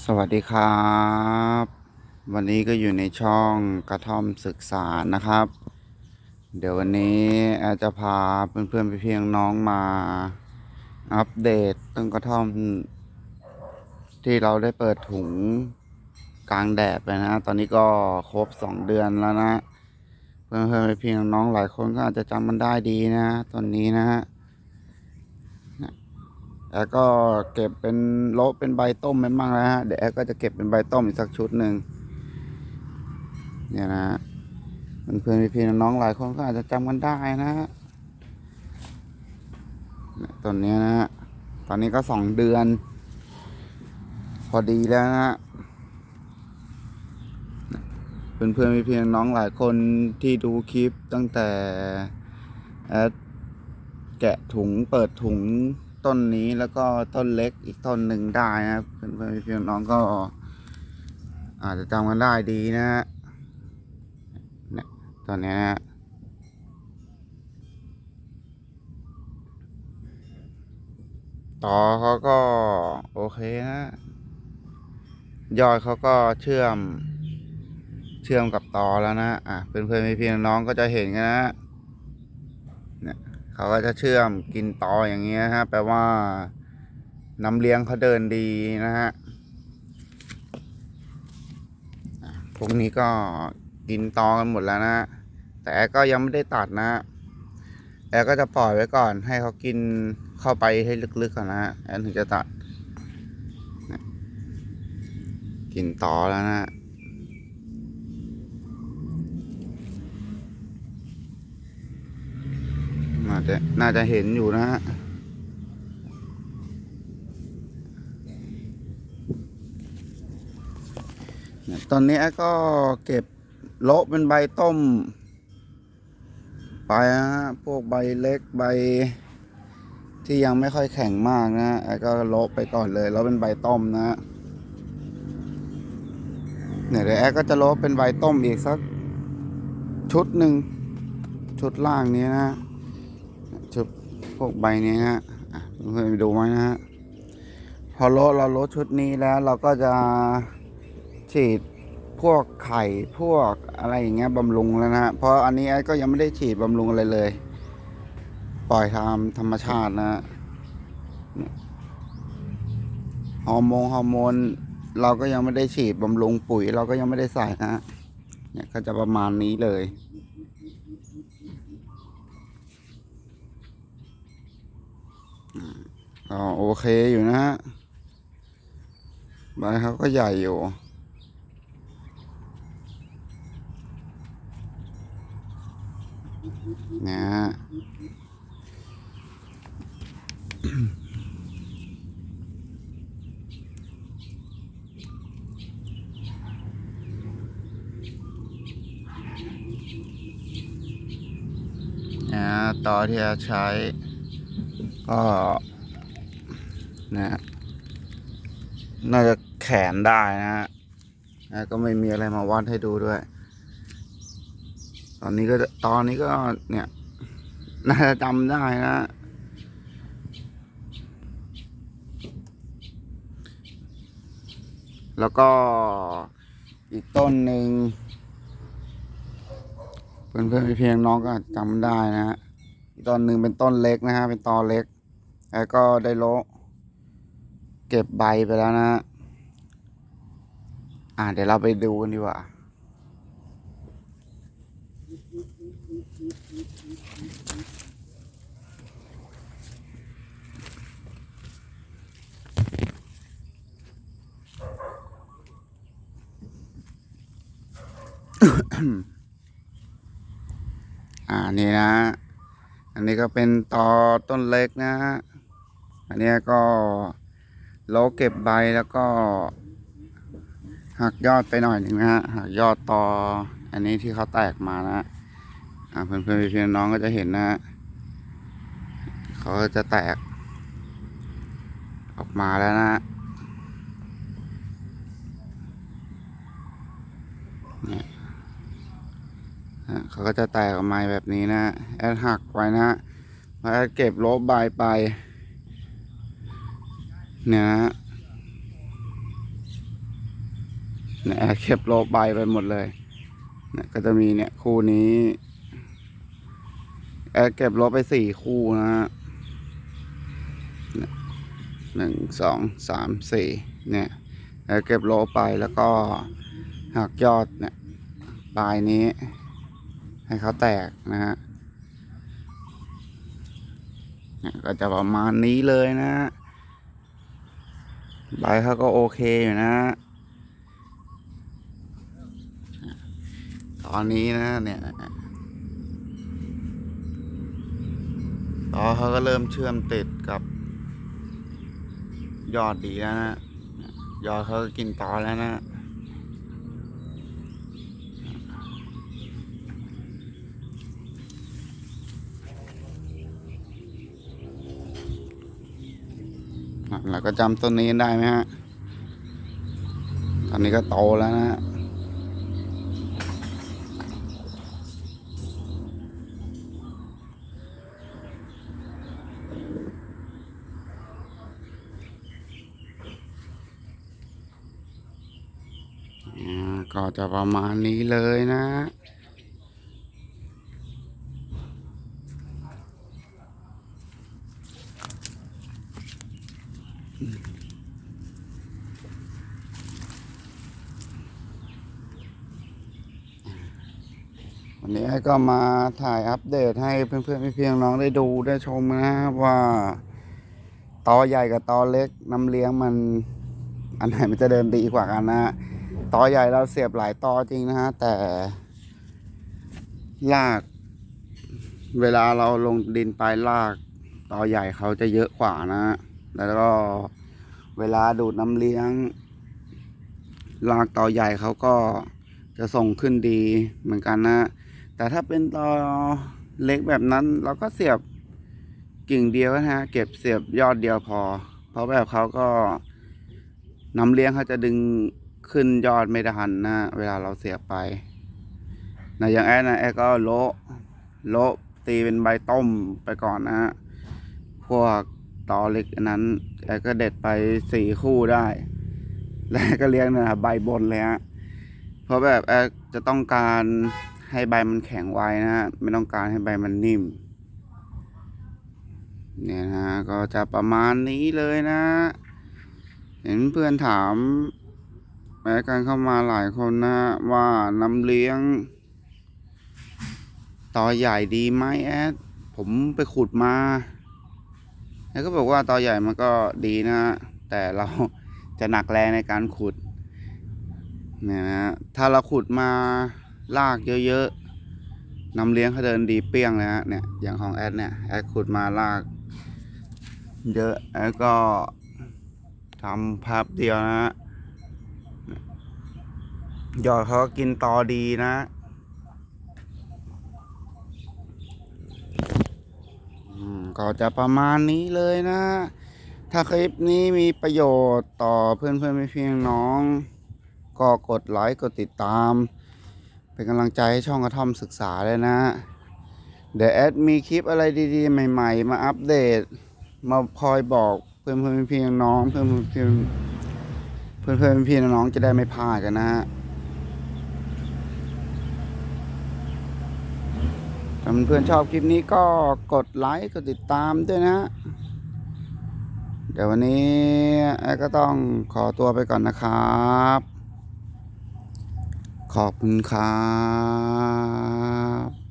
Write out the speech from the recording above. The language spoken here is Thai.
สวัสดีครับ วันนี้ก็อยู่ในช่องกระท่อมศึกษานะครับ เดี๋ยววันนี้แอดจะพาเพื่อนๆไปเพียงน้องมา อัปเดตต้นกระท่อม ที่เราได้เปิดถุงกลางแดดไปนะ ตอนนี้ก็ครบสองเดือนแล้วนะ เพื่อนๆไปเพียงน้องหลายคนก็อาจจะจำมันได้ดีนะตอนนี้นะฮะ แล้ก็เก็บเป็นโลเป็นใบต้มไปบ้างแล้วฮะเดี๋ยวแอดก็จะเก็บเป็นใบต้มอีกสักชุดหนึ่งเนี่ยนะฮะเพื่อนๆพี่ๆน้องๆหลายคนก็อาจจะจำกันได้นะฮะต้นนี้นะฮะตอนนี้ก็สองเดือน พอดีแล้วนะฮะเพื่อนๆพี่ๆน้องๆหลายคนที่ดูคลิปตั้งแต่แอดแกะถุงเปิดถุง ต้นนี้แล้วก็ต้นเล็กอีกต้นหนึ่งได้นะครับเพื่อนๆพี่ๆน้องก็ อาจจะจำกันได้ดีนะฮะเนี่ยตอนนี้นะฮะต่อเขาก็โอเคนะยอดเขาก็เชื่อม เชื่อมกับต่อแล้วนะ อะเพื่อนๆพี่ๆน้องก็จะเห็นกันนะเนี่ย เขาก็จะเชื่อมกินตออย่างเงี้ยฮะแปลว่าน้ำเลี้ยงเขาเดินดีนะฮะพวกนี้ก็กินตอกันหมดแล้วนะแต่แอก็ยังไม่ได้ตัดนะแอก็จะปล่อยไว้ก่อน ให้เขากินเข้าไปให้ลึกๆก่อนนะฮะแอถึงจะตัด กินตอแล้วนะ น่าจะน่าจะเห็นอยู่นะฮะตอนนี้ก็เก็บโละเป็นใบต้ม ไปนะฮะพวกใบเล็กใบ ที่ยังไม่ค่อยแข็งมากนะแอดก็โละไปก่อนเลยแล้วเป็นใบต้มนะฮะเนี่ยเดี๋ยวแอก็จะโละเป็นใบต้มอีกสักชุดหนึ่งชุดล่างนี้นะ ชุดพวกใบนี้ฮะเพื่อนไปดูไหมนะฮะ พอโลดเราโลดชุดนี้แล้วเราก็จะฉีดพวกไข่พวกอะไรอย่างเงี้ยบำรุงแล้วนะฮะ เพราะอันนี้แอดก็ยังไม่ได้ฉีดบำรุงอะไรเลย ปล่อยตามธรรมชาตินะฮะฮอร์โมนฮอร์โมนเราก็ยังไม่ได้ฉีดบำรุงปุ๋ย เราก็ยังไม่ได้ใส่นะฮะเนี่ยก็จะประมาณนี้เลย ก็โอเคอยู่นะฮะใบเขาก็ใหญ่อยู่นะฮะนะต่อที่จะใช้ก็ นะฮะน่าจะแขนได้นะฮะก็ไม่มีอะไรมาวัดให้ดูด้วย ตอนนี้ก็ตอนนี้ก็เนี่ย น่าจะจำได้นะแล้วก็อีกต้นหนึ่งเพื่อนเพื่อนๆเพียงน้องก็จำได้นะฮะต้นหนึ่งเป็นต้นเล็กนะฮะเป็นตอเล็ก แล้วก็ได้โละ เก็บใบไปแล้วนะฮะอ่าเดี๋ยวเราไปดูกันดีกว่า อ่านี่นะ อันนี้ก็เป็นตอต้นเล็กนะ อันนี้ก็ โลเก็บใบแล้วก็หักยอดไปหน่อยหนึ่งนะฮะหักยอดตออันนี้ที่เขาแตกมานะฮะเพื่อนเพื่อนๆพี่น้องก็จะเห็นนะฮะเขาจะแตก ออกมาแล้วนะฮะเนี่ยเขาก็จะแตกออกมาแบบนี้นะแอดหักไว้นะฮะแล้วเก็บลบใบไป เนี่ยนะฮะเนี่ยเก็บโลบใบไปหมดเลยเนี่ยก็จะมีเนี่ยคู่นี้แอเก็บลบไปสี่คู่นะฮะหนึ่งสองสามสี่เนี่ยแอเก็บลบไปแล้วก็หักยอดเนี่ยปลายนี้ ให้เขาแตกนะฮะเนี่ยก็จะประมาณนี้เลยนะฮะ ใบเขาก็โอเคอยู่นะ ตอนนี้นะเนี่ยต่อเขาก็เริ่มเชื่อมติดกับ ยอดดีแล้วนะ ยอดเขาก็กินต่อแล้วนะ อะ เราก็จำต้นนี้ได้ไหมฮะตอนนี้ก็โตแล้วนะฮะอ่ก็จะประมาณนี้เลยนะ วันนี้ก็มาถ่ายอัปเดตให้เพื่อนๆพี่ๆน้องๆได้ดูได้ชมนะว่าตอใหญ่กับตอเล็กน้ำเลี้ยงมัน อันไหนมันจะเดินดีกว่ากันนะตอใหญ่เราเสียบหลายตอจริงนะฮะแต่ลาก เวลาเราลงดินไปลากตอใหญ่เขาจะเยอะกว่านะฮะแล้วก็เวลาดูดน้ำเลี้ยง ลากตอใหญ่เขาก็จะส่งขึ้นดีเหมือนกันนะ แต่ถ้าเป็นตอเล็กแบบนั้นเราก็เสียบกิ่งเดียวนะฮะเก็บเสียบยอดเดียวพอ เพราะแบบเขาก็น้ำเลี้ยงเขาจะดึงขึ้นยอดไม่ทันนะเวลาเราเสียบไปนะอย่างแอดนะแอดก็โละโละตีเป็นใบต้มไปก่อนนะฮะพวกตอเล็กนนั้นแอดก็เด็ดไปสี่คู่ได้ แล้วก็เลี้ยงนะใบบนเลยฮะเพราะแบบแอดจะต้องการ ให้ใบมันแข็งไวนะฮะไม่ต้องการให้ใบมันนิ่ม เนี่ยนะก็จะประมาณนี้เลยนะ เห็นเพื่อนถามแม้กันเข้ามาหลายคนนะว่าน้ำเลี้ยง ต่อใหญ่ดีไหมแอดผมไปขุดมา แล้วก็บอกว่าต่อใหญ่มันก็ดีนะ แต่เราจะหนักแรงในการขุดเนี่ยนะถ้าเราขุดมา ลากเยอะๆน้ำเลี้ยงเขาเดินดีเปี้ยงเลยฮะเนี่ยอย่างของแอดเนี่ยแอดขุดมาลาก เยอะแล้วก็ทำภาพเดียวนะฮะยอดเขากินต่อดีนะก็จะประมาณนี้เลยนะ ถ้าคลิปนี้มีประโยชน์ต่อเพื่อนเพื่อนพี่พี่น้อง ก็กดไลค์กดติดตาม เป็นกำลังใจให้ช่องกระท่อมศึกษาเลยนะ เดี๋ยวแอดมีคลิปอะไรดีๆ ใหม่ ๆ มาอัปเดต มาคอยบอกเพื่อนเพื่อนพี่น้องเพื่อนเพื่อนเพื่อนเพื่อนพี่น้องจะได้ไม่พลาดกันนะฮะถ้าเพื่อนชอบคลิปนี้ก็กดไลค์กดติดตามด้วยนะ เดี๋ยววันนี้แอดก็ต้องขอตัวไปก่อนนะครับ ขอบคุณครับ